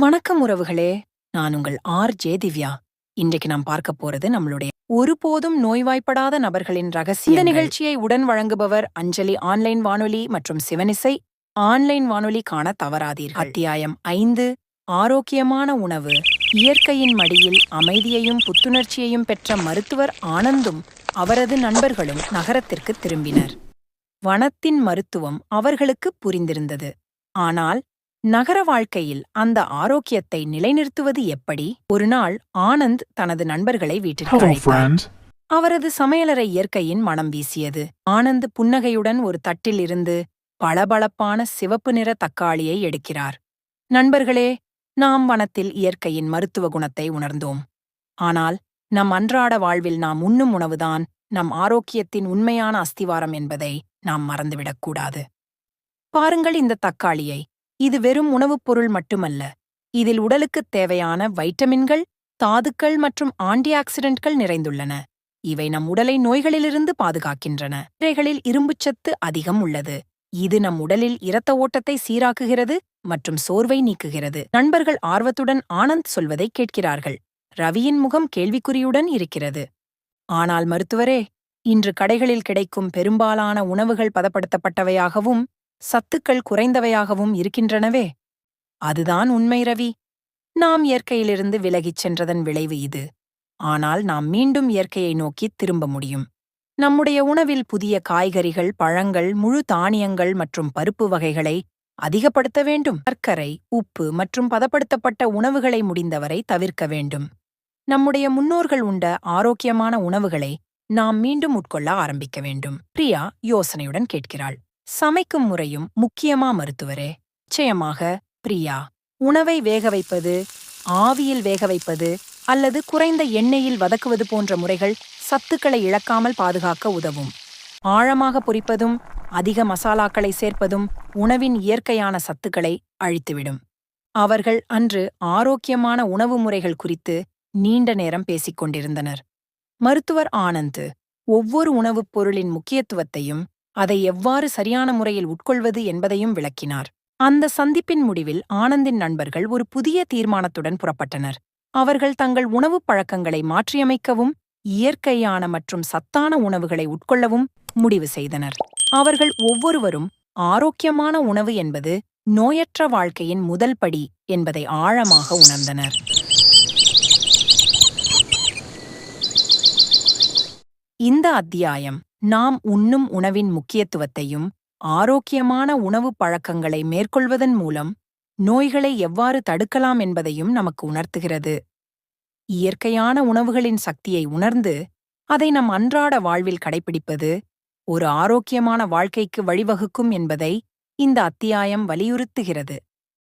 வணக்கம் உறவுகளே. நான் உங்கள் ஆர் ஜே திவ்யா. இன்றைக்கு நாம் பார்க்க போறது நம்மளுடைய ஒருபோதும் நோய்வாய்ப்படாத நபர்களின் ரகசிய இந்த நிகழ்ச்சியை உடன் வழங்குபவர் அஞ்சலி ஆன்லைன் வானொலி மற்றும் சிவனிசை. ஆன்லைன் வானொலி காண தவறாதீர் அத்தியாயம் ஐந்து. ஆரோக்கியமான உணவு. இயற்கையின் மடியில் அமைதியையும் புத்துணர்ச்சியையும் பெற்ற மருத்துவர் ஆனந்தும் அவரது நண்பர்களும் நகரத்திற்கு திரும்பினர். வனத்தின் மருத்துவம் அவர்களுக்கு புரிந்திருந்தது. ஆனால் நகர வாழ்க்கையில் அந்த ஆரோக்கியத்தை நிலைநிறுத்துவது எப்படி? ஒருநாள் ஆனந்த் தனது நண்பர்களை வீட்டிற்கு அழைத்தார். அவரது சமையலறை இயற்கையின் மனம் வீசியது. ஆனந்த் புன்னகையுடன் ஒரு தட்டில் இருந்து பளபளப்பான சிவப்பு நிற தக்காளியை எடுக்கிறார். நண்பர்களே நாம் வனத்தில் இயற்கையின் மருத்துவ குணத்தை உணர்ந்தோம். ஆனால் நம் அன்றாட வாழ்வில் நாம் உண்ணும் உணவுதான் நம் ஆரோக்கியத்தின் உண்மையான அஸ்திவாரம் என்பதை நாம் மறந்துவிடக்கூடாது. பாருங்கள் இந்த தக்காளியை. இது வெறும் உணவுப் பொருள் மட்டுமல்ல. இதில் உடலுக்குத் தேவையான வைட்டமின்கள் தாதுக்கள் மற்றும் ஆன்டி ஆக்சிடென்ட்கள் நிறைந்துள்ளன. இவை நம் உடலை நோய்களிலிருந்து பாதுகாக்கின்றன. இவைகளில் இரும்புச்சத்து அதிகம் உள்ளது. இது நம் உடலில் இரத்த ஓட்டத்தை சீராக்குகிறது மற்றும் சோர்வை நீக்குகிறது. நண்பர்கள் ஆர்வத்துடன் ஆனந்த் சொல்வதை கேட்கிறார்கள். ரவியின் முகம் கேள்விக்குறியுடன் இருக்கிறது. ஆனால் மருத்துவரே இன்று கடைகளில் கிடைக்கும் பெரும்பாலான உணவுகள் பதப்படுத்தப்பட்டவையாகவும் சத்துக்கள் குறைந்தவையாகவும் இருக்கின்றனவே. அதுதான் உண்மை ரவி. நாம் இயற்கையிலிருந்து விலகிச் சென்றதன் விளைவு இது. ஆனால் நாம் மீண்டும் இயற்கையை நோக்கித் திரும்ப முடியும். நம்முடைய உணவில் புதிய காய்கறிகள் பழங்கள் முழு தானியங்கள் மற்றும் பருப்பு வகைகளை அதிகப்படுத்த வேண்டும். சர்க்கரை உப்பு மற்றும் பதப்படுத்தப்பட்ட உணவுகளை முடிந்தவரை தவிர்க்க வேண்டும். நம்முடைய முன்னோர்கள் உண்ட ஆரோக்கியமான உணவுகளை நாம் மீண்டும் உட்கொள்ள ஆரம்பிக்க வேண்டும். பிரியா யோசனையுடன் கேட்கிறாள். சமைக்கும் முறையும் முக்கியமா மருத்துவரே. நிச்சயமாக பிரியா. உணவை வேக வைப்பது ஆவியில் வேக வைப்பது அல்லது குறைந்த எண்ணெயில் வதக்குவது போன்ற முறைகள் சத்துக்களை இழக்காமல் பாதுகாக்க உதவும். ஆழமாக பொரிப்பதும் அதிக மசாலாக்களை சேர்ப்பதும் உணவின் இயற்கையான சத்துக்களை அழித்துவிடும். அவர்கள் அன்று ஆரோக்கியமான உணவு முறைகள் குறித்து நீண்ட நேரம் பேசிக் கொண்டிருந்தனர். மருத்துவர் ஆனந்த் ஒவ்வொரு உணவுப் பொருளின் முக்கியத்துவத்தையும் அதை எவ்வாறு சரியான முறையில் உட்கொள்வது என்பதையும் விளக்கினார். அந்த சந்திப்பின் முடிவில் ஆனந்தின் நண்பர்கள் ஒரு புதிய தீர்மானத்துடன் புறப்பட்டனர். அவர்கள் தங்கள் உணவுப் பழக்கங்களை மாற்றியமைக்கவும் இயற்கையான மற்றும் சத்தான உணவுகளை உட்கொள்ளவும் முடிவு செய்தனர். அவர்கள் ஒவ்வொருவரும் ஆரோக்கியமான உணவு என்பது நோயற்ற வாழ்க்கையின் முதல் படி என்பதை ஆழமாக உணர்ந்தனர். இந்த அத்தியாயம் நாம் உண்ணும் உணவின் முக்கியத்துவத்தையும் ஆரோக்கியமான உணவுப் பழக்கங்களை மேற்கொள்வதன் மூலம் நோய்களை எவ்வாறு தடுக்கலாம் என்பதையும் நமக்கு உணர்த்துகிறது. இயற்கையான உணவுகளின் சக்தியை உணர்ந்து அதை நம் அன்றாட வாழ்வில் கடைபிடிப்பது ஒரு ஆரோக்கியமான வாழ்க்கைக்கு வழிவகுக்கும் என்பதை இந்த அத்தியாயம் வலியுறுத்துகிறது.